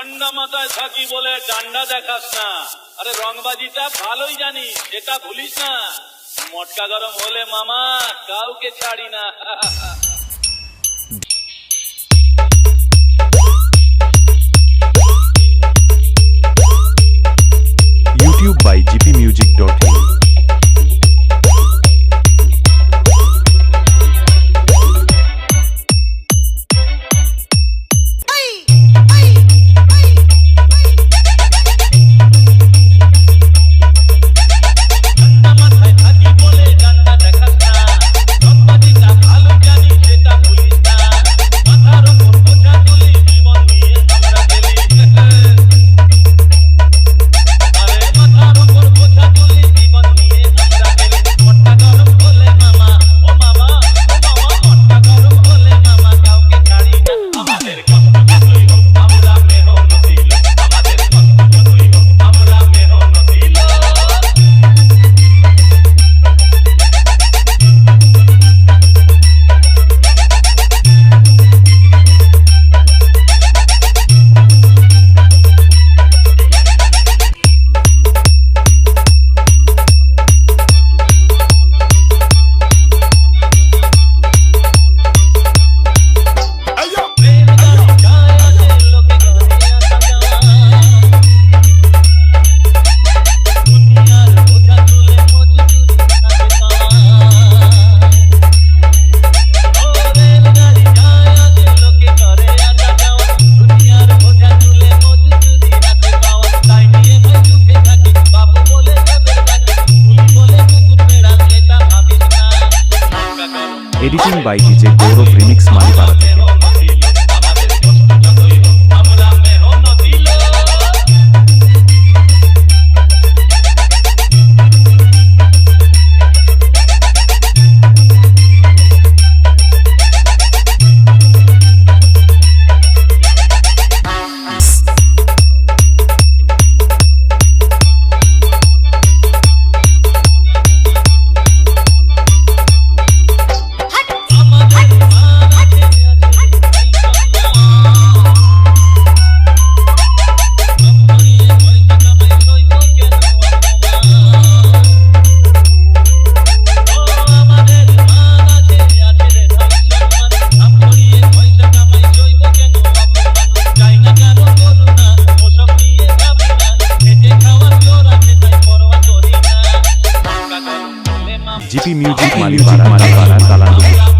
ঠান্ডা মাথায় থাকি বলে ডান্ডা দেখাস না। আরে রংবাজিটা ভালোই জানি এটা ভুলিস না। মটকা গরম হলে মামা কাউকে ছাড়ি না। Editing by DJ Gaurav Remix Malipara GP Music Malibara Malibara Talan